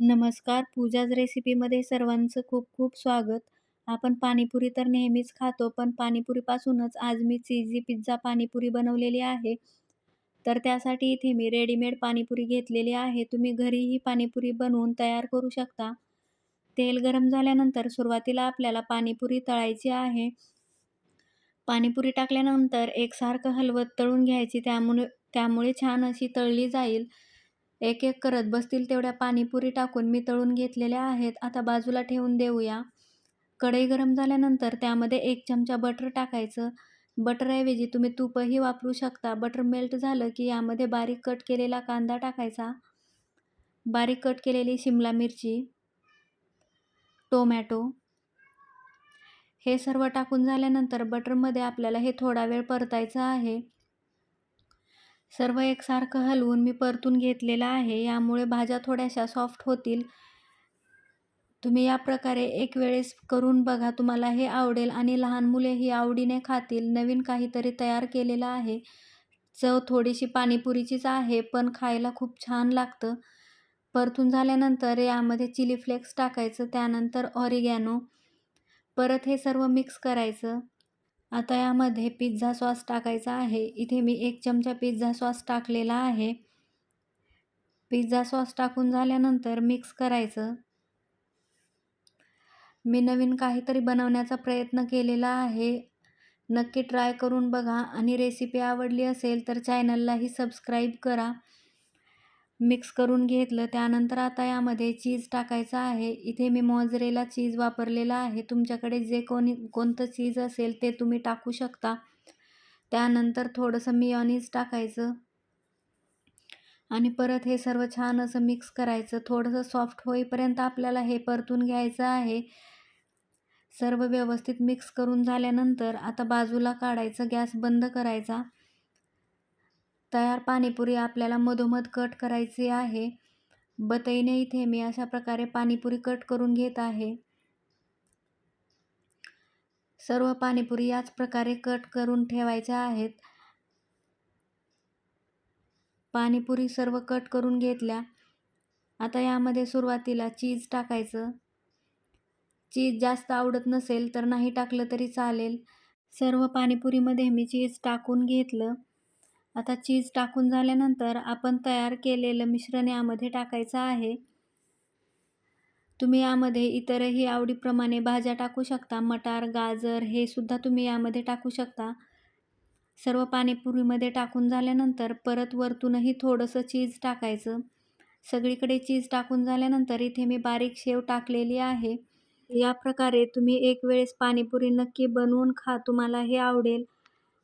नमस्कार. पूजाज रेसिपीमध्ये सर्वांचं खूप खूप स्वागत. आपण पाणीपुरी तर नेहमीच खातो पण पाणीपुरीपासूनच आज मी चीजी पिझ्झा पाणीपुरी बनवलेली आहे. तर त्यासाठी इथे मी रेडीमेड पाणीपुरी घेतलेली आहे. तुम्ही घरीही पाणीपुरी बनवून तयार करू शकता. तेल गरम झाल्यानंतर सुरुवातीला आपल्याला पाणीपुरी तळायची आहे. पाणीपुरी टाकल्यानंतर एकसारखं हलवत तळून घ्यायची. त्यामुळे त्यामुळे छान अशी तळली जाईल. एक एक करत बसतील तेवढ्या पाणीपुरी टाकून मी तळून घेतलेल्या आहेत. आता बाजूला ठेवून देऊया. कढई गरम झाल्यानंतर त्यामध्ये एक चमचा बटर टाकायचं. बटरऐवजी तुम्ही तूपही वापरू शकता. बटर मेल्ट झालं की यामध्ये बारीक कट केलेला कांदा टाकायचा. बारीक कट केलेली शिमला मिरची टोमॅटो हे सर्व टाकून झाल्यानंतर बटरमध्ये आपल्याला हे थोडा वेळ परतायचं आहे. सर्व एकसारखं हलवून मी परतून घेतलेलं आहे. यामुळे भाज्या थोड्याशा सॉफ्ट होतील. तुम्ही या प्रकारे एक वेळेस करून बघा तुम्हाला हे आवडेल आणि लहान मुलेही आवडीने खातील. नवीन काहीतरी तयार केलेलं आहे. चव थोडीशी पाणीपुरीचीच आहे पण खायला खूप छान लागतं. परतून झाल्यानंतर यामध्ये चिली फ्लेक्स टाकायचं त्यानंतर ऑरिगॅनो. परत हे सर्व मिक्स करायचं. आता यामध्ये पिझ्झा सॉस टाकायचा आहे. इथे मी एक चमचा पिझ्झा सॉस टाकलेला आहे. पिझ्झा सॉस टाकून झाल्यानंतर मिक्स करायचं. मी नवीन काहीतरी बनवण्याचा प्रयत्न केलेला आहे. नक्की ट्राय करून बघा आणि रेसिपी आवडली असेल तर चॅनललाही सबस्क्राईब करा. मिक्स करून घेतलं. त्यानंतर आता यामध्ये चीज टाकायचं आहे. इथे मी मॉजरेला चीज वापरलेला आहे. तुमच्याकडे जे कोणी कोणतं चीज असेल ते तुम्ही टाकू शकता. त्यानंतर थोडंसं मिऑनीज टाकायचं. आणि परत हे सर्व छान असं मिक्स करायचं. थोडंसं सॉफ्ट होईपर्यंत आपल्याला हे परतून घ्यायचं आहे. सर्व व्यवस्थित मिक्स करून झाल्यानंतर आता बाजूला काढायचं. गॅस बंद करायचा. तयार पाणीपुरी आपल्याला मधोमध कट करायची आहे. बतईने इथे मी अशा प्रकारे पाणीपुरी कट करून घेत आहे. सर्व पाणीपुरी याच प्रकारे कट करून ठेवायच्या आहेत. पाणीपुरी सर्व कट करून घेतल्या. आता यामध्ये सुरुवातीला चीज टाकायचं. चीज जास्त आवडत नसेल तर नाही टाकलं तरी चालेल. सर्व पाणीपुरीमध्ये मी चीज टाकून घेतलं. आता चीज टाकून झाल्यानंतर आपण तयार केलेलं मिश्रण यामध्ये टाकायचं आहे. तुम्ही यामध्ये इतरही आवडीप्रमाणे भाज्या टाकू शकता. मटार गाजर हे सुद्धा तुम्ही यामध्ये टाकू शकता. सर्व पाणीपुरीमध्ये टाकून झाल्यानंतर परत वरतूनही थोडंसं चीज टाकायचं. सगळीकडे चीज टाकून झाल्यानंतर इथे मी बारीक शेव टाकलेली आहे. या प्रकारे तुम्ही एक वेळेस पाणीपुरी नक्की बनवून खा. तुम्हाला हे आवडेल.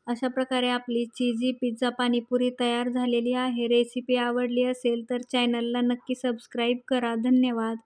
अशा प्रकारे आपली चीजी पिझ्झा पाणीपुरी तयार झालेली आहे रेसिपी आवडली असेल तर चॅनलला नक्की सबस्क्राईब करा. धन्यवाद.